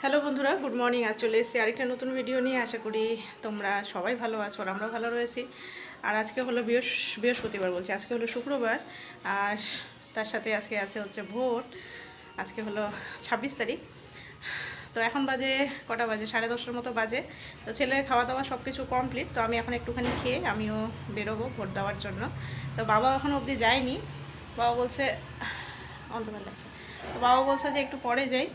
Hello বন্ধুরা, good morning. আজ চলে এসেছি আরেকটা নতুন ভিডিও নিয়ে। আশা করি তোমরা সবাই ভালো আছো আর আমরা ভালো রয়েছি। আর আজকে হলো বৃহস, বৃহস্পতিবার বলছি, আজকে হলো শুক্রবার। আর তার সাথে আজকে আছে হচ্ছে ভোট আজকে হলো ছাব্বিশ তারিখ। তো এখন বাজে কটা বাজে? সাড়ে দশটার মতো বাজে। তো ছেলের খাওয়া দাওয়া সব কিছু কমপ্লিট তো আমি এখন একটুখানি খেয়ে আমিও বেরোবো ভোট দেওয়ার জন্য। তো বাবা এখনও অবধি যায়নি। বাবা বলছে, অন্ধকার লাগছে। তো বাবা বলছে যে একটু পরে যাই।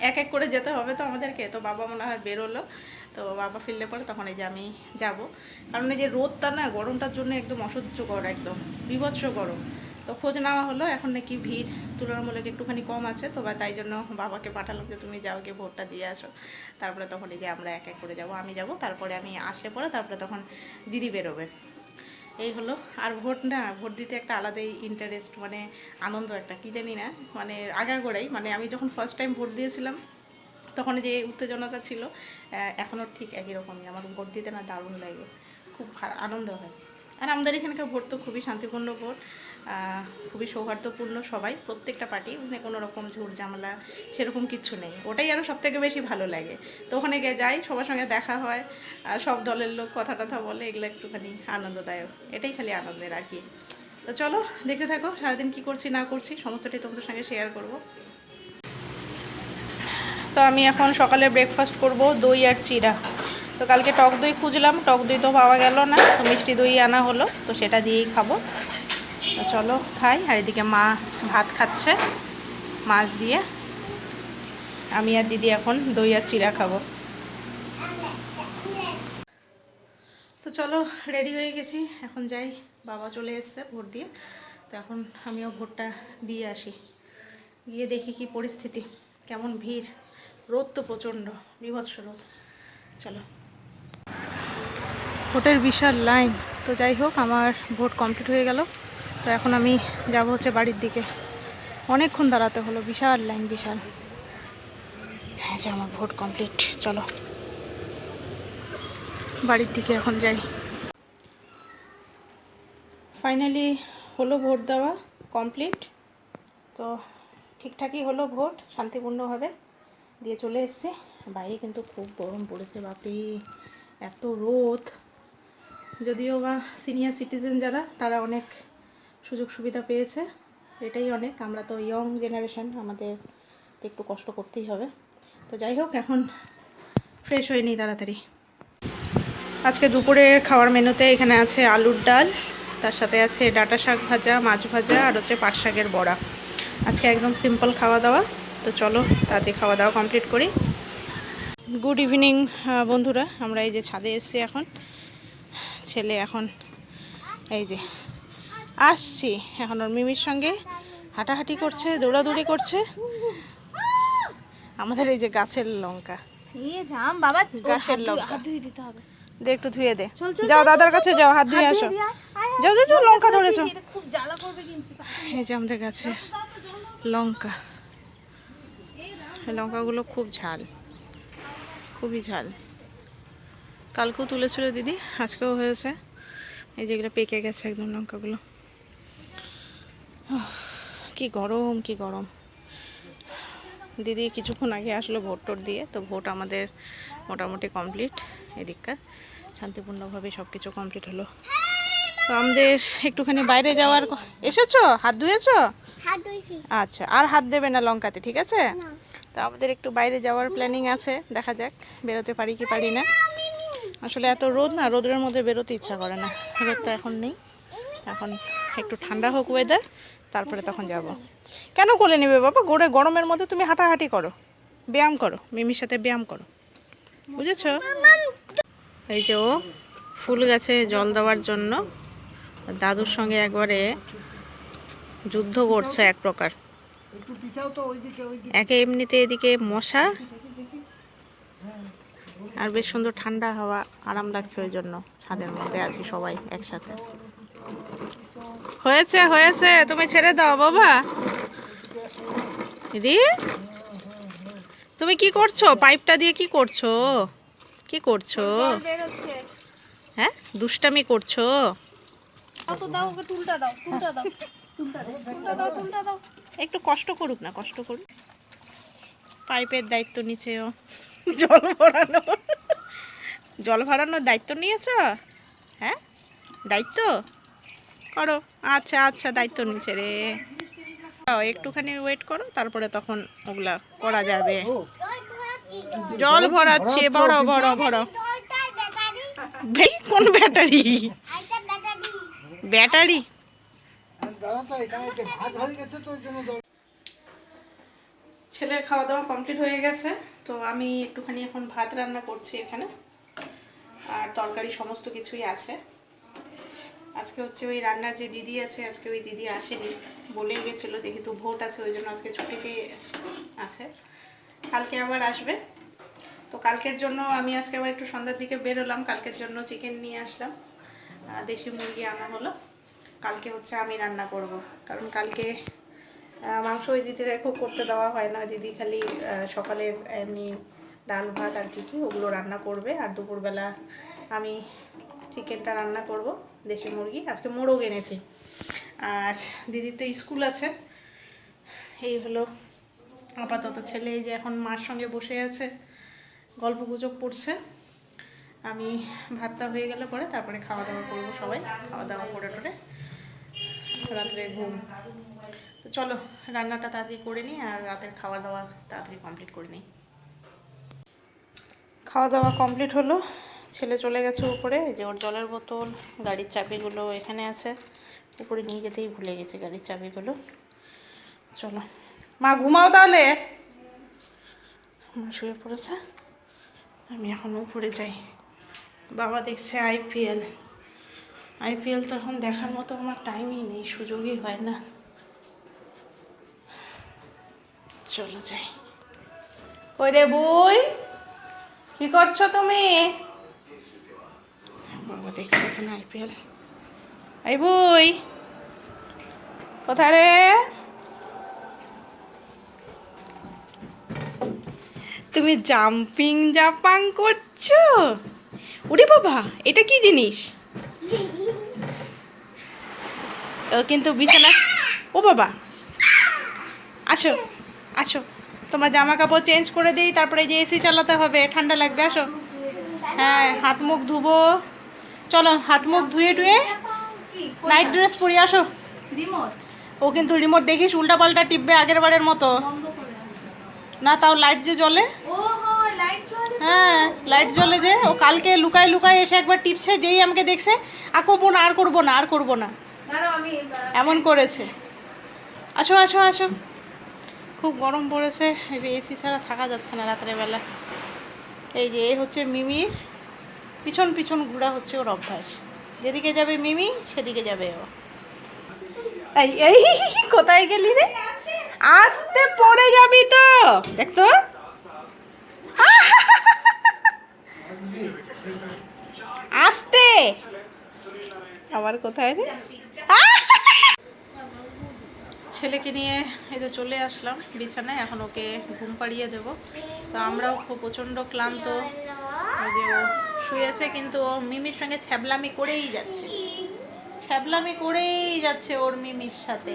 এক এক করে যেতে হবে তো আমাদেরকে। তো বাবা মনে হয় বেরোলো। তো বাবা ফিরলে পরে তখন এই যে আমি যাব। কারণ এই যে রোদটা না, গরমটার জন্য একদম অসহ্যকর একদম, বিভৎস গরম। তো খোঁজ নেওয়া হলো, এখন নাকি ভিড় তুলনামূলক একটুখানি কম আছে। তো বা তাই জন্য বাবাকে পাঠালাম যে, তুমি যাও গিয়ে ভোটটা দিয়ে আসো। তারপরে তখন এই যে আমরা এক এক করে যাব, আমি যাব। তারপরে আমি আসলে পরে, তারপরে তখন দিদি বেরোবে। এই হলো। আর ভোট না, ভোট দিতে একটা আলাদাই ইন্টারেস্ট মানে আনন্দ একটা, কী জানি না মানে আগাগোড়াই। মানে আমি যখন ফার্স্ট টাইম ভোট দিয়েছিলাম, তখন যে উত্তেজনাটা ছিল এখনও ঠিক একই রকমই। আমার ভোট দিতে না দারুণ লাগে, খুব আনন্দ হয়। আর আমাদের এখানকার ভোট তো খুবই শান্তিপূর্ণ ভোট। খুবই সৌহার্দ্যপূর্ণ সবাই, প্রত্যেকটা পার্টি মানে কোনো রকম ঝুট ঝামেলা, সেরকম কিচ্ছু নেই। ওটাই আরও সব থেকে বেশি ভালো লাগে। তো ওখানে গিয়ে যাই, সবার সঙ্গে দেখা হয়, আর সব দলের লোক কথা টথা বলে, এগুলো একটুখানি আনন্দদায়ক। এটাই খালি আনন্দের আর কি। তো চলো, দেখতে থাকো, সারাদিন কি করছি, না করছি, সমস্তটাই তোমাদের সঙ্গে শেয়ার করব। তো আমি এখন সকালে ব্রেকফাস্ট করব, দই আর চিড়া। তো কালকে টক দই খুঁজলাম, টক দই তো পাওয়া গেল না, তো মিষ্টি দই আনা হলো, তো সেটা দিয়েই খাব। চলো খাই। আর এদিকে মা ভাত খাচ্ছে, মাছ দিয়ে। আমি আর দিদি এখন দই আর চিড়া খাব। তো চলো রেডি হয়ে গেছি। এখন যাই, বাবা চলে এসছে ভোট দিয়ে। তো এখন আমিও ভোটটা দিয়ে আসি। গিয়ে দেখি কি পরিস্থিতি, কেমন ভিড়। রোদ তো প্রচণ্ড, বিভৎস রোদ। চলো। ভোটের বিশাল লাইন। তো যাই হোক, আমার ভোট কমপ্লিট হয়ে গেল। তো এখন আমি যাব হচ্ছে বাড়ির দিকে। অনেকক্ষণ দাঁড়াতে হলো, বিশাল লাইন, বিশাল। হ্যাঁ যে আমার ভোট কমপ্লিট চলো। বাড়ির দিকে এখন যাই। ফাইনালি হলো ভোট দেওয়া কমপ্লিট তো ঠিকঠাকই হলো ভোট, শান্তিপূর্ণভাবে দিয়ে চলে এসেছি। বাইরে কিন্তু খুব গরম পড়েছে, বাপরে, এত রোদ। যদিও বা সিনিয়র সিটিজেন যারা, তারা অনেক সুযোগ সুবিধা পেয়েছে। এটাই অনেক। আমরা তো ইয়ং জেনারেশন আমাদের একটু কষ্ট করতেই হবে। তো যাই হোক, এখন ফ্রেশ হয়ে নিই তাড়াতাড়ি। আজকে দুপুরের খাওয়ার মেনুতে এখানে আছে আলুর ডাল, তার সাথে আছে ডাটা শাক ভাজা, মাছ ভাজা আর হচ্ছে পাট শাকের বড়া। আজকে একদম সিম্পল খাওয়া দাওয়া। তো চলো, তাতে খাওয়া দাওয়া কমপ্লিট করি। গুড ইভিনিং বন্ধুরা। আমরা এই যে ছাদে এসেছি এখন। ছেলে এখন, এই যে আসছি। এখন ওর মিমির সঙ্গে হাঁটাহাঁটি করছে দৌড়াদৌড়ি করছে। আমাদের এই যে গাছের লঙ্কা। রাম বাবা গাছের লঙ্কা। দিতে হবে। দে একটু ধুয়ে দে। যাও দাদার কাছে যাও হাত ধুয়ে আসো। যাও যাও যাও লঙ্কা ধরেছো। এই যে আমাদের গাছে লঙ্কা। লঙ্কাগুলো খুব ঝাল। খুবই ঝাল। কালকেও তুলেছিল দিদি আজকেও হয়েছে। এই যেগুলো পেকে গেছে একদম লঙ্কাগুলো। কি গরম কি গরম। দিদি কিছুক্ষণ আগে আসলো ভোট টোট দিয়ে তো ভোট আমাদের মোটামুটি কমপ্লিট এদিককার। শান্তিপূর্ণভাবে সব কিছু কমপ্লিট হলো। তো আমাদের একটুখানি বাইরে যাওয়ার এসেছ? হাত ধুয়েছ? আচ্ছা আর হাত দেবে না লঙ্কাতে ঠিক আছে? তো আমাদের একটু বাইরে যাওয়ার প্ল্যানিং আছে দেখা যাক বেরোতে পারি কি পারি না। আসলে এত রোদ না রোদের মধ্যে বেরোতে ইচ্ছা করে না। রোদ তো এখন নেই। এখন একটু ঠান্ডা হোক ওয়েদার তারপরে তখন যাব। কেন কোলে নেবে বাবা? গোড়ে গরমের মধ্যে তুমি হাঁটাহাঁটি করো, ব্যায়াম করো, মিমির সাথে ব্যায়াম করো। বুঝেছ? এই যে ও ফুল গাছে জল দেওয়ার জন্য দাদুর সঙ্গে একবারে যুদ্ধ করছে এক প্রকার। একে এমনিতে এদিকে মশা, আর বেশ সুন্দর ঠান্ডা হাওয়া, আরাম লাগছে ওই জন্য, ছাদের মধ্যে আছি সবাই একসাথে। হয়েছে হয়েছে তুমি ছেড়ে দাও বাবা। দিদি? তুমি কি করছ? পাইপটা দিয়ে কি করছ? কি করছ? হ্যাঁ? দুষ্টামি করছ? দাও দাও দাও দাও। দাও দাও একটু কষ্ট করুক না কষ্ট করুক। পাইপের দায়িত্ব নিচ্ছে ও। জল ভরানো। জল ভরানোর দায়িত্ব নিয়েছ? হ্যাঁ? দায়িত্ব? করো। আচ্ছা আচ্ছা দায়িত্ব নিচ্ছে রে। একটুখানি ওয়েট করো, তারপরে তখন ওগুলা করা যাবে। জল ভরাচ্ছে, বড় বড় বড়। কোন ব্যাটারি? ব্যাটারি? ছেলের খাওয়া দাওয়া কমপ্লিট হয়ে গেছে, তো আমি একটুখানি এখন ভাত রান্না করছি এখানে। আর তরকারি সমস্ত কিছুই আছে। আজকে হচ্ছে ওই রান্নার যে দিদি আছে, আজকে ওই দিদি আসেনি বলেই গেছিল দেখি তো ভোট আছে, ওই জন্য আজকে ছুটিতে আছে। কালকে আবার আসবে। তো কালকের জন্য আমি আজকে আবার একটু সন্ধ্যার দিকে বেরোলাম, কালকের জন্য চিকেন নিয়ে আসলাম। দেশি মুরগি আনা হলো। কালকে হচ্ছে আমি রান্না করব, কারণ কালকে মাংস ওই দিদির খুব করতে দেওয়া হয় না। দিদি খালি সকালে এমনি ডাল, ভাত আর কি কি, ওগুলো রান্না করবে। আর দুপুরবেলা আমি চিকেনটা রান্না করব। দেশি মুরগি, আজকে মোরগ এনেছি। আর দিদির তো স্কুল আছে। এই হলো আপাতত ছেলে যে এখন মার সঙ্গে বসে আছে, গল্প গুজব পড়ছে আমি ভাতটা হয়ে গেলে পরে তারপরে খাওয়া দাওয়া করব সবাই খাওয়া দাওয়া করে টোরে। রাত্রে ঘুম। তো চলো, রান্নাটা তাড়াতাড়ি করে নিই আর রাতের খাওয়া দাওয়া তাড়াতাড়ি কমপ্লিট করে নিই। খাওয়া দাওয়া কমপ্লিট হলো। ছেলে চলে গেছে উপরে যে ওর জলের বোতল, গাড়ির চাবিগুলো এখানে আছে। উপরে নিয়ে যেতেই ভুলে গেছে গাড়ির চাবিগুলো। চলো। মা, ঘুমাও তাহলে। মা শুয়ে পড়েছে। আমি এখন উপরে যাই। বাবা দেখছে আইপিএল আইপিএল তো এখন দেখার মতো আমার টাইমই নেই, সুযোগই হয় না। চলো যাই। ওই রে বই? কি করছ তুমি? বাবা এখানে আইপিএল। এই বই। কোথায় রে? তুমি জাম্পিং জাপাং করছ? ওরে বাবা, এটা কি জিনিস? কিন্তু বিছানা ও বাবা। আসো আসো। তোমার জামা কাপড় চেঞ্জ করে দিই, তারপরে যে এসি চালাতে হবে, ঠান্ডা লাগবে, আসো। হ্যাঁ হাত মুখ ধুবো। চলো, হাত মুখ ধুয়ে টুয়ে নাইট ড্রেস পরে আসো। ও কিন্তু রিমোট দেখিস উল্টা পাল্টা টিপবে আগের বারের মতো। না, তাও লাইট যে জ্বলে। হ্যাঁ লাইট জ্বলে যে, ও কালকে লুকায় লুকায় এসে একবার টিপছে, যেই আমাকে দেখছে, আর করব না, আর করব না, আর করব না। এমন করেছে। আসো আসো আসো। খুব গরম পড়েছে এসি ছাড়া থাকা যাচ্ছে না রাত্রেবেলা। এই যে এই হচ্ছে মিমির পিছন পিছন ঘোরা হচ্ছে ওর অভ্যাস। যেদিকে যাবে মিমি, সেদিকে যাবে ও। এই এই, কোথায় গেলি রে? আসতে পড়ে যাবি তো। দেখতো আসতে। আবার কোথায় রে? ছেলেকে নিয়ে এই তো চলে আসলাম বিছানায়, এখন ওকে ঘুম পাড়িয়ে দেব। তো আমরাও খুব প্রচণ্ড ক্লান্ত। যে ও শুয়েছে কিন্তু ও মিমির সঙ্গে ছ্যাবলামি করেই যাচ্ছে। ছ্যাবলামি করেই যাচ্ছে ওর মিমির সাথে।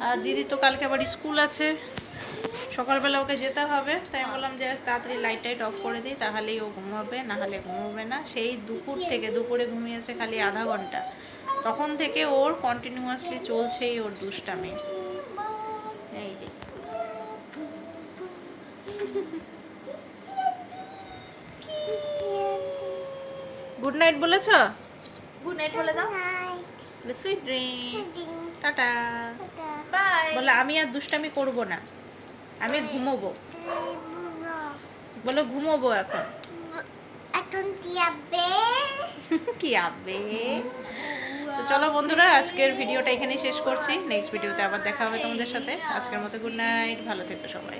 আর দিদি তো কালকে আবার স্কুল আছে। সকালবেলা ওকে যেতে হবে। তাই বললাম যে তাড়াতাড়ি লাইট টাইট অফ করে দিই, তাহলেই ও ঘুমাবে না হলে ঘুমাবে না। সেই দুপুর থেকে, দুপুরে ঘুমিয়েছে খালি আধা ঘণ্টা। তখন থেকে ওর কন্টিনিউয়াসলি চলছেই ওর দুষ্টামি। এই গুড নাইট বলেছ? গুড নাইট বলে দাও। Sweet dream tata. বাই বলে আমি আর দুষ্টামি করব না। আমি ঘুমোবো। বলো ঘুমোবো এখন। এখন টিয়াবে কি আবে? তো চলো বন্ধুরা আজকের ভিডিওটা এখানেই শেষ করছি। নেক্সট ভিডিওতে আবার দেখা হবে তোমাদের সাথে। আজকের মতো গুড নাইট ভালো থেকো সবাই।